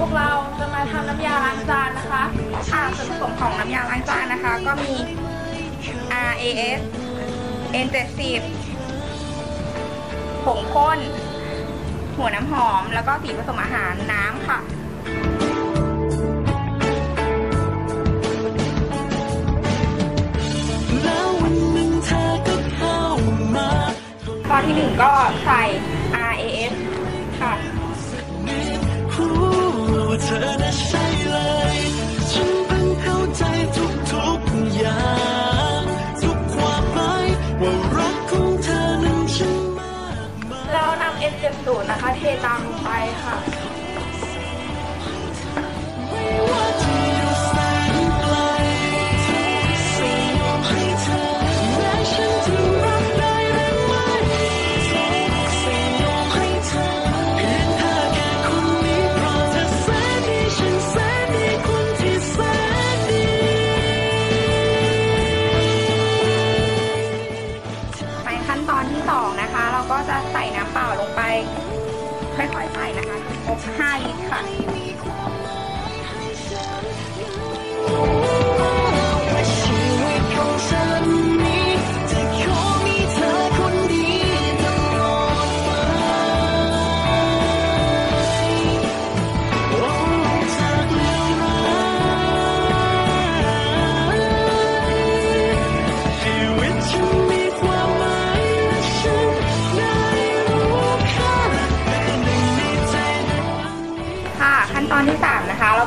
พวกเราจะมาทำน้ำยาล้างจานนะคะค่ะส่วนผสมของน้ำยาล้างจานนะคะ ก็มี RAS N70 ผงข้น หัวน้ำหอม แล้วก็สีผสมอาหารน้ำค่ะตอนที่หนึ่งก็ใส่ RAS ค่ะ ว่าเธอน่ะใช่เลย ฉันเพิ่งเข้าใจทุกๆอย่าง ทุกความหมายว่ารักของเธอนั้นฉันมากมาย แล้วนำ N70 นะคะ เทตามลงไปค่ะ ค่อยๆใส่นะคะครบ5ลิตรค่ะ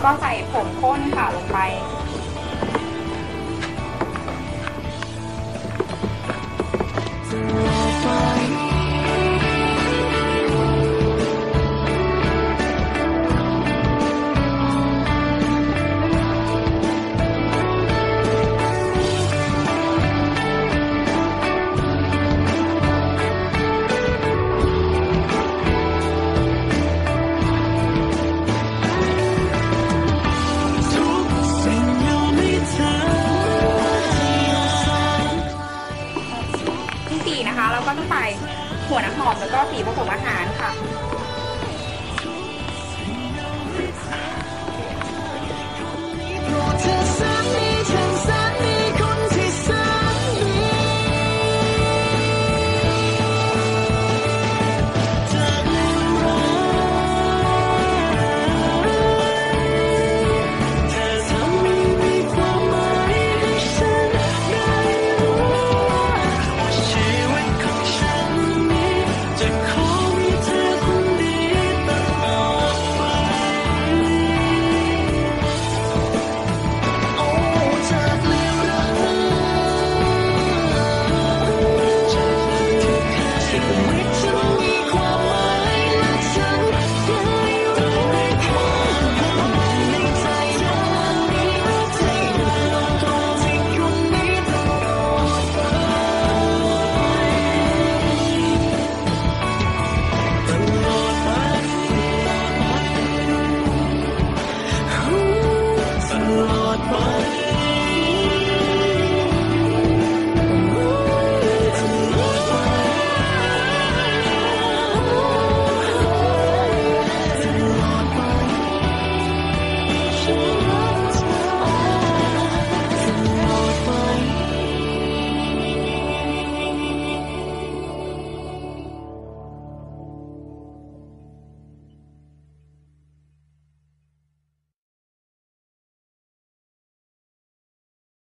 ก็ใส่ผงโค หัวน้ำหอมแล้วก็สีผสมอาหารค่ะ